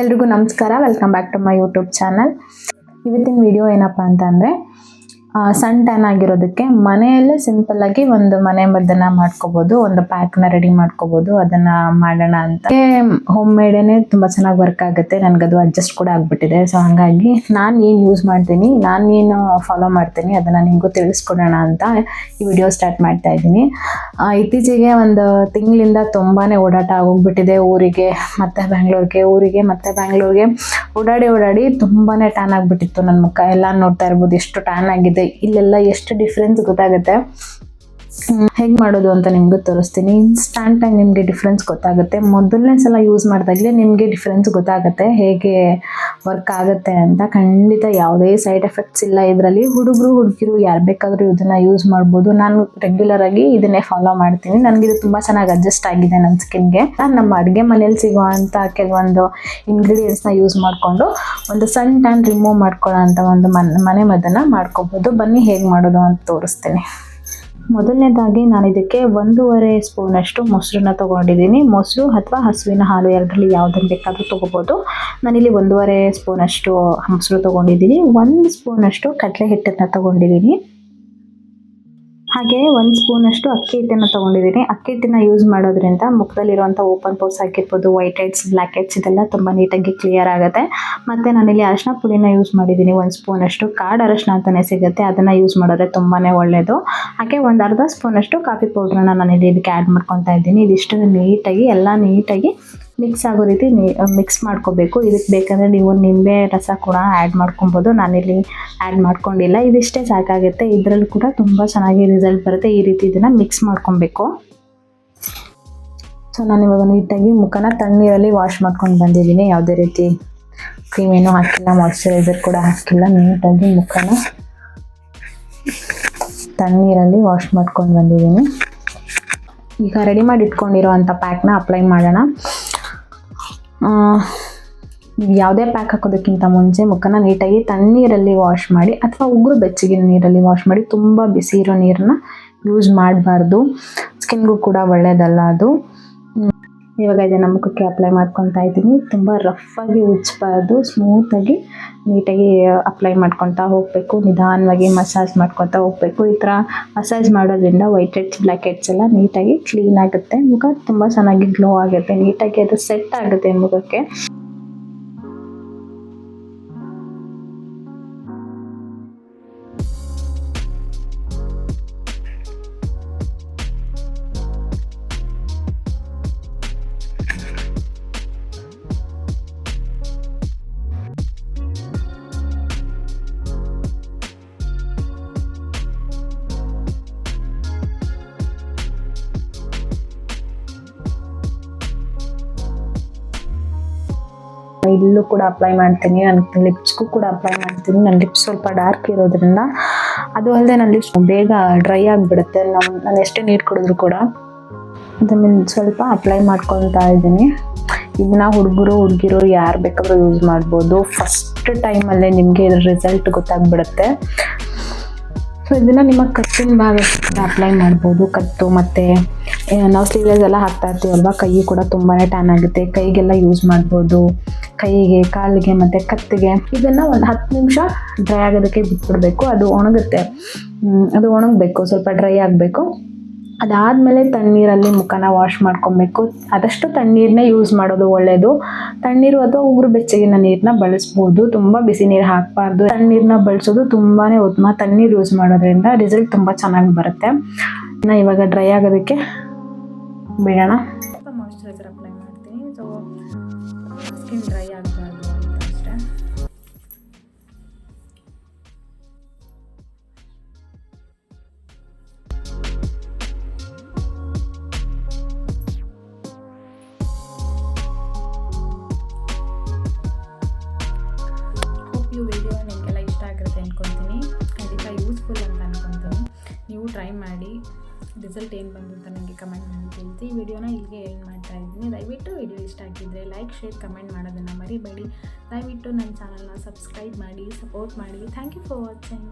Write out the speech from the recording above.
ಎಲ್ರಿಗೂ ನಮಸ್ಕಾರ. Welcome back to my YouTube channel ಇವತ್ತಿನ ವಿಡಿಯೋ ಏನಪ್ಪ ಅಂತ ಅಂದರೆ ಸನ್ ಟ್ಯಾನ್ ಆಗಿರೋದಕ್ಕೆ ಮನೆಯಲ್ಲೇ ಸಿಂಪಲ್ ಆಗಿ ಒಂದು ಮನೆ ಮದ್ದನ್ನ ಮಾಡ್ಕೋಬಹುದು ಒಂದು ಪ್ಯಾಕ್ನ ರೆಡಿ ಮಾಡ್ಕೋಬಹುದು ಅದನ್ನ ಮಾಡೋಣ ಅಂತ. ಹೋಮ್ ಮೇಡೇನೆ ತುಂಬಾ ಚೆನ್ನಾಗಿ ವರ್ಕ್ ಆಗುತ್ತೆ. ನನಗದು ಅಡ್ಜಸ್ಟ್ ಕೂಡ ಆಗ್ಬಿಟ್ಟಿದೆ. ಸೊ ಹಾಗಾಗಿ ನಾನು ಏನು ಯೂಸ್ ಮಾಡ್ತೀನಿ, ನಾನು ಏನು ಫಾಲೋ ಮಾಡ್ತೀನಿ, ಅದನ್ನ ನಿಮಗೂ ತಿಳಿಸ್ಕೊಡೋಣ ಅಂತ ಈ ವಿಡಿಯೋ ಸ್ಟಾರ್ಟ್ ಮಾಡ್ತಾ ಇದ್ದೀನಿ. ಇತ್ತೀಚೆಗೆ ಒಂದು ತಿಂಗಳಿಂದ ತುಂಬಾನೇ ಓಡಾಟ ಆಗೋಗ್ಬಿಟ್ಟಿದೆ ಊರಿಗೆ, ಮತ್ತೆ ಬ್ಯಾಂಗ್ಳೂರ್ಗೆ ಊರಿಗೆ ಮತ್ತೆ ಬ್ಯಾಂಗ್ಳೂರ್ಗೆ ಓಡಾಡಿ ಓಡಾಡಿ ತುಂಬಾನೇ ಟ್ಯಾನ್ ಆಗಿಬಿಟ್ಟಿತ್ತು ನನ್ನ ಮುಖ. ಎಲ್ಲ ನೋಡ್ತಾ ಇರ್ಬೋದು, ಎಷ್ಟು ಟ್ಯಾನ್ ಆಗಿದೆ ಇಲ್ಲೆಲ್ಲ ಎಷ್ಟು ಡಿಫ್ರೆನ್ಸ್ ಗೊತ್ತಾಗುತ್ತೆ? ಹೇಗೆ ಮಾಡೋದು ಅಂತ ನಿಮ್ಗೆ ತೋರಿಸ್ತೀನಿ. ಇನ್ಸ್ಟಾಂಟ್ ಆಗಿ ನಿಮಗೆ ಡಿಫ್ರೆನ್ಸ್ ಗೊತ್ತಾಗುತ್ತೆ. ಮೊದಲನೇ ಸಲ ಯೂಸ್ ಮಾಡಿದಾಗಲೇ ನಿಮಗೆ ಡಿಫ್ರೆನ್ಸ್ ಗೊತ್ತಾಗುತ್ತೆ. ಹೇಗೆ ವರ್ಕ್ ಆಗುತ್ತೆ ಅಂತ. ಖಂಡಿತ ಯಾವುದೇ ಸೈಡ್ ಎಫೆಕ್ಟ್ಸ್ ಇಲ್ಲ ಇದರಲ್ಲಿ. ಹುಡುಗರು, ಹುಡುಗಿರು ಯಾರು ಬೇಕಾದರೂ ಇದನ್ನು ಯೂಸ್ ಮಾಡ್ಬೋದು. ನಾನು ರೆಗ್ಯುಲರ್ ಆಗಿ ಇದನ್ನೇ ಫಾಲೋ ಮಾಡ್ತೀನಿ. ನನಗಿದು ತುಂಬ ಚೆನ್ನಾಗಿ ಅಡ್ಜಸ್ಟ್ ಆಗಿದೆ ನನ್ನ ಸ್ಕಿನ್ಗೆ ನಾನು ನಮ್ಮ ಅಡುಗೆ ಮನೇಲಿ ಸಿಗುವಂಥ ಕೆಲವೊಂದು ಇಂಗ್ರೀಡಿಯೆಂಟ್ಸ್ನ ಯೂಸ್ ಮಾಡಿಕೊಂಡು ಒಂದು ಸನ್ ಟ್ಯಾನ್ ರಿಮೂವ್ ಮಾಡ್ಕೊಳ್ಳೋ ಅಂತ ಒಂದು ಮನೆ ಮನೆ ಮದ್ದನ್ನು ಮಾಡ್ಕೋಬೋದು. ಬನ್ನಿ ಹೇಗೆ ಮಾಡೋದು ಅಂತ ತೋರಿಸ್ತೀನಿ. ಮೊದಲನೇದಾಗಿ ನಾನು ಇದಕ್ಕೆ ಒಂದೂವರೆ ಸ್ಪೂನಷ್ಟು ಮೊಸರನ್ನ ತೊಗೊಂಡಿದ್ದೀನಿ. ಮೊಸರು ಅಥವಾ ಹಸುವಿನ ಹಾಲು ಎರಡರಲ್ಲಿ ಯಾವುದನ್ನು ಬೇಕಾದರೂ ತೊಗೋಬೋದು. ನಾನಿಲ್ಲಿ ಒಂದೂವರೆ ಸ್ಪೂನಷ್ಟು ಮೊಸರು ತೊಗೊಂಡಿದ್ದೀನಿ. ಒಂದು ಸ್ಪೂನಷ್ಟು ಕಡಲೆ ಹಿಟ್ಟನ್ನು ತೊಗೊಂಡಿದ್ದೀನಿ. ಹಾಗೆ ಒಂದು ಸ್ಪೂನಷ್ಟು ಅಕ್ಕಿ ಹಿಟ್ಟನ್ನು ತೊಗೊಂಡಿದ್ದೀನಿ. ಅಕ್ಕಿ ಹಿಟ್ಟನ್ನು ಯೂಸ್ ಮಾಡೋದ್ರಿಂದ ಮುಖದಲ್ಲಿರುವಂಥ ಓಪನ್ ಪೋರ್ಸ್ ಆಗಿರ್ಬೋದು ವೈಟ್ ಹೆಡ್ಸ್ ಬ್ಲ್ಯಾಕ್ ಹೆಡ್ಸ್ ಇದೆಲ್ಲ ತುಂಬ ನೀಟಾಗಿ ಕ್ಲಿಯರ್ ಆಗುತ್ತೆ. ಮತ್ತು ನಾನಿಲ್ಲಿ ಅರಶಿನ ಪುಡಿನ ಯೂಸ್ ಮಾಡಿದ್ದೀನಿ. ಒಂದು ಸ್ಪೂನಷ್ಟು ಕಾಡು ಅರಶಿನ ಅಂತಲೇ ಸಿಗುತ್ತೆ. ಅದನ್ನು ಯೂಸ್ ಮಾಡಿದ್ರೆ ತುಂಬಾ ಒಳ್ಳೆಯದು ಹಾಗೆ ಒಂದು ಅರ್ಧ ಸ್ಪೂನಷ್ಟು ಕಾಫಿ ಪೌಡ್ರನ್ನ ನಾನಿಲ್ಲಿ ಇದಕ್ಕೆ ಆ್ಯಡ್ ಮಾಡ್ಕೊತಾ ಇದ್ದೀನಿ. ಇದಿಷ್ಟು ನೀಟಾಗಿ, ಎಲ್ಲ ನೀಟಾಗಿ ಮಿಕ್ಸ್ ಆಗೋ ರೀತಿ ಮಿಕ್ಸ್ ಮಾಡ್ಕೋಬೇಕು. ಇದಕ್ಕೆ ಬೇಕಂದರೆ ನೀವು ನಿಂಬೆ ರಸ ಕೂಡ ಆ್ಯಡ್ ಮಾಡ್ಕೊಬೋದು. ನಾನಿಲ್ಲಿ ಆ್ಯಡ್ ಮಾಡ್ಕೊಂಡಿಲ್ಲ. ಇದಿಷ್ಟೇ ಸಾಕಾಗುತ್ತೆ. ಇದರಲ್ಲಿ ಕೂಡ ತುಂಬ ಚೆನ್ನಾಗಿ ರಿಸಲ್ಟ್ ಬರುತ್ತೆ. ಈ ರೀತಿ ಇದನ್ನು ಮಿಕ್ಸ್ ಮಾಡ್ಕೊಬೇಕು. ಸೊ ನಾನು ಇವಾಗ ನೀಟಾಗಿ ಮುಖನ ತಣ್ಣೀರಲ್ಲಿ ವಾಶ್ ಮಾಡ್ಕೊಂಡು ಬಂದಿದ್ದೀನಿ. ಯಾವುದೇ ರೀತಿ ಕ್ರೀಮ್ ಏನು ಹಾಕಿಲ್ಲ ಮಾಯ್ಶ್ಚರೈಸರ್ ಕೂಡ ಹಾಕಿಲ್ಲ. ನೀಟಾಗಿ ಮುಖನ ತಣ್ಣೀರಲ್ಲಿ ವಾಶ್ ಮಾಡ್ಕೊಂಡು ಬಂದಿದ್ದೀನಿ. ಈಗ ರೆಡಿ ಮಾಡಿ ಇಟ್ಕೊಂಡಿರೋ ಅಂಥ ಪ್ಯಾಕ್ನ ಅಪ್ಲೈ ಮಾಡೋಣ. ಯಾವುದೇ ಪ್ಯಾಕ್ ಹಾಕೋದಕ್ಕಿಂತ ಮುಂಚೆ ಮುಖನ ನೀಟಾಗಿ ತಣ್ಣೀರಲ್ಲಿ ವಾಶ್ ಮಾಡಿ ಅಥವಾ ಉಗುರು ಬೆಚ್ಚಗಿನ ನೀರಲ್ಲಿ ವಾಶ್ ಮಾಡಿ ತುಂಬ ಬಿಸಿ ಇರೋ ನೀರನ್ನ ಯೂಸ್ ಮಾಡಬಾರ್ದು ಸ್ಕಿನ್ಗೂ ಕೂಡ ಒಳ್ಳೆಯದಲ್ಲ ಅದು. ಇವಾಗ ಇದನ್ನು ಮುಖಕ್ಕೆ ಅಪ್ಲೈ ಮಾಡ್ಕೊತಾ ಇದ್ದೀನಿ. ತುಂಬ ರಫಾಗಿ ಉಜ್ಜಬಾರ್ದು ಸ್ಮೂತಾಗಿ ನೀಟಾಗಿ ಅಪ್ಲೈ ಮಾಡ್ಕೊತಾ ಹೋಗಬೇಕು, ನಿಧಾನವಾಗಿ ಮಸಾಜ್ ಮಾಡ್ಕೊತಾ ಹೋಗಬೇಕು. ಈ ಥರ ಮಸಾಜ್ ಮಾಡೋದ್ರಿಂದ ವೈಟ್ ಹೆಡ್ಸ್ ಬ್ಲ್ಯಾಕ್ ಹೆಡ್ಸ್ ಎಲ್ಲ ನೀಟಾಗಿ ಕ್ಲೀನ್ ಆಗುತ್ತೆ. ಮುಖ ತುಂಬ ಚೆನ್ನಾಗಿ ಗ್ಲೋ ಆಗುತ್ತೆ. ನೀಟಾಗಿ ಅದು ಸೆಟ್ ಆಗುತ್ತೆ ಮುಖಕ್ಕೆ. ಇಲ್ಲೂ ಕೂಡ ಅಪ್ಲೈ ಮಾಡ್ತೀನಿ. ನನ್ನ ಲಿಪ್ಸ್ಗೂ ಕೂಡ ಅಪ್ಲೈ ಮಾಡ್ತೀನಿ. ನನ್ನ ಲಿಪ್ಸ್ ಸ್ವಲ್ಪ ಡಾರ್ಕ್ ಇರೋದ್ರಿಂದ ಅದು ಅಲ್ಲದೆ ನನ್ನ ಲಿಪ್ಸ್ ಬೇಗ ಡ್ರೈ ಆಗಿಬಿಡುತ್ತೆ. ನಮ್ಮ ನಾನು ಎಷ್ಟೇ ನೀರು ಕುಡಿದ್ರು ಕೂಡ ಅದನ್ನು ಸ್ವಲ್ಪ ಅಪ್ಲೈ ಮಾಡ್ಕೊತಾ ಇದ್ದೀನಿ. ಇದನ್ನ ಹುಡುಗರು, ಹುಡುಗಿರು ಯಾರು ಬೇಕಾದ್ರೂ ಯೂಸ್ ಮಾಡ್ಬೋದು. ಫಸ್ಟ್ ಟೈಮಲ್ಲೇ ನಿಮಗೆ ಇದ್ರ ರಿಸಲ್ಟ್ ಗೊತ್ತಾಗ್ಬಿಡುತ್ತೆ. ಇದನ್ನು ನಿಮ್ಮ ಕತ್ತಿನ ಭಾಗಕ್ಕೆ ಅಪ್ಲೈ ಮಾಡ್ಬೋದು. ಕತ್ತು ಮತ್ತು ನಾವು ಸ್ಲೀವ್ಲೆಸ್ ಎಲ್ಲ ಹಾಕ್ತಾ ಇರ್ತೀವಲ್ವ ಕೈ ಕೂಡ ತುಂಬಾ ಟ್ಯಾನ್ ಆಗುತ್ತೆ. ಕೈಗೆಲ್ಲ ಯೂಸ್ ಮಾಡ್ಬೋದು. ಕೈಗೆ, ಕಾಲಿಗೆ ಮತ್ತು ಕತ್ತಿಗೆ. ಇದನ್ನು ಒಂದು ಹತ್ತು ನಿಮಿಷ ಡ್ರೈ ಆಗೋದಕ್ಕೆ ಬಿಟ್ಬಿಡ್ಬೇಕು. ಅದು ಒಣಗುತ್ತೆ. ಅದು ಒಣಗಬೇಕು. ಸ್ವಲ್ಪ ಡ್ರೈ ಆಗಬೇಕು. ಅದಾದಮೇಲೆ ತಣ್ಣೀರಲ್ಲಿ ಮುಖನ ವಾಶ್ ಮಾಡ್ಕೊಬೇಕು. ಆದಷ್ಟು ತಣ್ಣೀರನ್ನೇ ಯೂಸ್ ಮಾಡೋದು ಒಳ್ಳೆಯದು ತಣ್ಣೀರು ಅಥವಾ ಉಗುರು ಬೆಚ್ಚಗಿನ ನೀರನ್ನ ಬಳಸ್ಬೋದು. ತುಂಬ ಬಿಸಿ ನೀರು ಹಾಕಬಾರ್ದು. ತಣ್ಣೀರನ್ನ ಬಳಸೋದು ತುಂಬಾ ಉತ್ತಮ. ತಣ್ಣೀರು ಯೂಸ್ ಮಾಡೋದ್ರಿಂದ ರಿಸಲ್ಟ್ ತುಂಬ ಚೆನ್ನಾಗಿ ಬರುತ್ತೆ. ಇನ್ನು ಇವಾಗ ಡ್ರೈ ಆಗೋದಕ್ಕೆ ಬಿಡೋಣ. ಮಾಯ್ಶ್ಚರೈಸರ್ ಅಪ್ಲೈ ಮಾಡ್ತೀನಿ. ಸೊ ಸ್ಕಿನ್ ಡ್ರೈ ಆಗಬಾರ್ದು ರಿಸಲ್ಟ್ ಏನು ಬಂತು ಅಂತ ನನಗೆ ಕಮೆಂಟ್ ಮಾಡಿ ತಿಳಿಸಿ. ಈ ವಿಡಿಯೋನ ಇಲ್ಲಿಗೆ ಏನು ಮಾಡ್ತಾ ಇದ್ದೀನಿ. ದಯವಿಟ್ಟು ವಿಡಿಯೋ ಇಷ್ಟ ಆಗಿದ್ದರೆ ಲೈಕ್ ಶೇರ್ ಕಮೆಂಟ್ ಮಾಡೋದನ್ನು ಮರಿಬೇಡಿ. ದಯವಿಟ್ಟು ನನ್ನ ಚಾನಲ್ನ ಸಬ್ಸ್ಕ್ರೈಬ್ ಮಾಡಿ ಸಪೋರ್ಟ್ ಮಾಡಿ. Thank you for watching